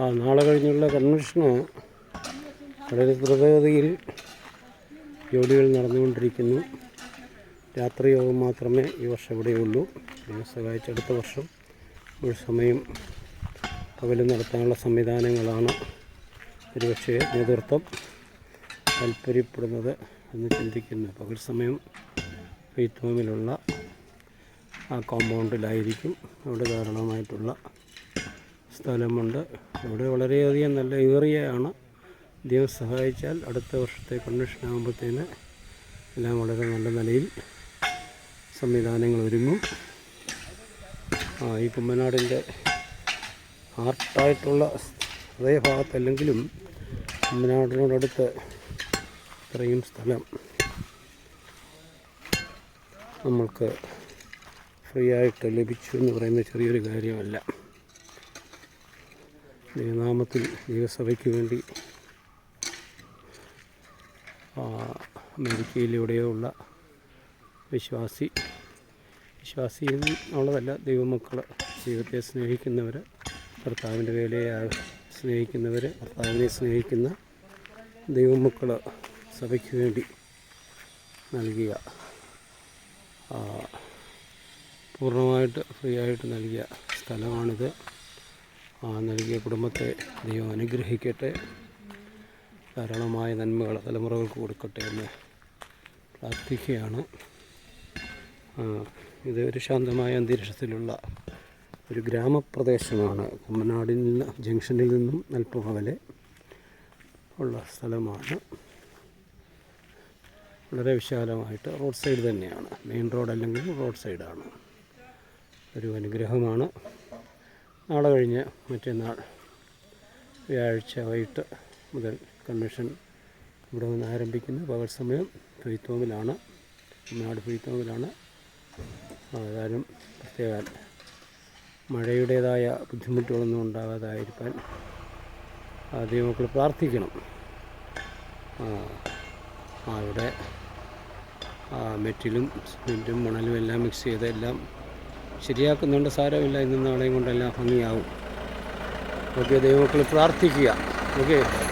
ആ നാളെ കഴിഞ്ഞുള്ള കൺവെൻഷന് വളരെ ദ്രുതഗതിയിൽ ജോലികൾ നടന്നുകൊണ്ടിരിക്കുന്നു. രാത്രി യോഗം മാത്രമേ ഈ വർഷം ഇവിടെയുള്ളൂ ദൈവം സഹായിച്ച് അടുത്ത വർഷം ഒരു സമയം പകലും നടത്താനുള്ള സംവിധാനങ്ങളാണ് ഒരുപക്ഷെ നേതൃത്വം താല്പര്യപ്പെടുന്നത് എന്ന് ചിന്തിക്കുന്നു. പകൽ സമയം ഫെയ്ത്ത് ആ കോമ്പൗണ്ടിലായിരിക്കും അവിടെ ധാരാളമായിട്ടുള്ള സ്ഥലമുണ്ട്. ഇവിടെ വളരെയധികം നല്ല ഏറിയയാണ്. ദൈവം സഹായിച്ചാൽ അടുത്ത വർഷത്തെ കൺവെൻഷൻ ആകുമ്പോഴത്തേന് എല്ലാം വളരെ നല്ല നിലയിൽ സംവിധാനങ്ങൾ ഒരുങ്ങും. ഈ കുമ്മനാടിന്റെ ആർട്ടായിട്ടുള്ള അതേ ഭാഗത്തല്ലെങ്കിലും കുമ്മനാടിനോടടുത്ത് ഇത്രയും സ്ഥലം നമ്മൾക്ക് ഫ്രീ ആയിട്ട് ലഭിച്ചു എന്ന് പറയുന്ന ചെറിയൊരു കാര്യമല്ല. ദൈവനാമത്തിൽ ദൈവസഭയ്ക്ക് വേണ്ടി അമേരിക്കയിലൂടെയുള്ള അമേരിക്കയിലൂടെയോ വിശ്വാസി വിശ്വാസി എന്നുള്ളതല്ല ദൈവമക്കൾ ദൈവത്തെ സ്നേഹിക്കുന്നവർ ഭർത്താവിന്റെ വേലയെ സ്നേഹിക്കുന്നവർ ഭർത്താവിനെ സ്നേഹിക്കുന്ന ദൈവമക്കൾ സഭയ്ക്ക് വേണ്ടി നൽകിയ പൂർണമായിട്ട് ഫ്രീ ആയിട്ട് നൽകിയ സ്ഥലമാണിത്. നൽകിയ കുടുംബത്തെ ദൈവം അനുഗ്രഹിക്കട്ടെ. ധാരാളമായ നന്മകൾ തലമുറകൾക്ക് കൊടുക്കട്ടെ എന്ന് പ്രാർത്ഥിക്കുകയാണ്. ഇത് ഒരു ശാന്തമായ അന്തരീക്ഷത്തിലുള്ള ഒരു ഗ്രാമപ്രദേശമാണ്. കുമ്മനാടിൽ നിന്ന് ജംഗ്ഷനിൽ നിന്നും അല്പം അകലെ ഉള്ള സ്ഥലമാണ്. വളരെ വിശാലമായിട്ട് റോഡ് സൈഡ് തന്നെയാണ്. മെയിൻ റോഡ് അല്ലെങ്കിൽ റോഡ് സൈഡാണ്. ഒരു അനുഗ്രഹമാണ്. നാളെ കഴിഞ്ഞ് മറ്റന്നാൾ വ്യാഴാഴ്ച വൈകിട്ട് മുതൽ കൺവെൻഷൻ ഇവിടെ നിന്ന് ആരംഭിക്കുന്നു പകൽ സമയം ഫെയ്ത്തോമിലാണ് നാട് ഫെയ്ത്തോമിലാണ് ഏതായാലും പ്രത്യേക മഴയുടേതായ ബുദ്ധിമുട്ടുകളൊന്നും ഉണ്ടാകാതായിരിക്കാൻ ആദ്യം മക്കൾ പ്രാർത്ഥിക്കണം. അവിടെ മെറ്റിലും സിമെന്റും മണലും എല്ലാം മിക്സ് ചെയ്ത് എല്ലാം ശരിയാക്കുന്നുണ്ട് സാരമില്ല. ഇന്നും നാളെയും കൊണ്ടെല്ലാം ഭംഗിയാവും. ഓക്കെ ദൈവമക്കൾ പ്രാർത്ഥിക്കുക. ഓക്കെ.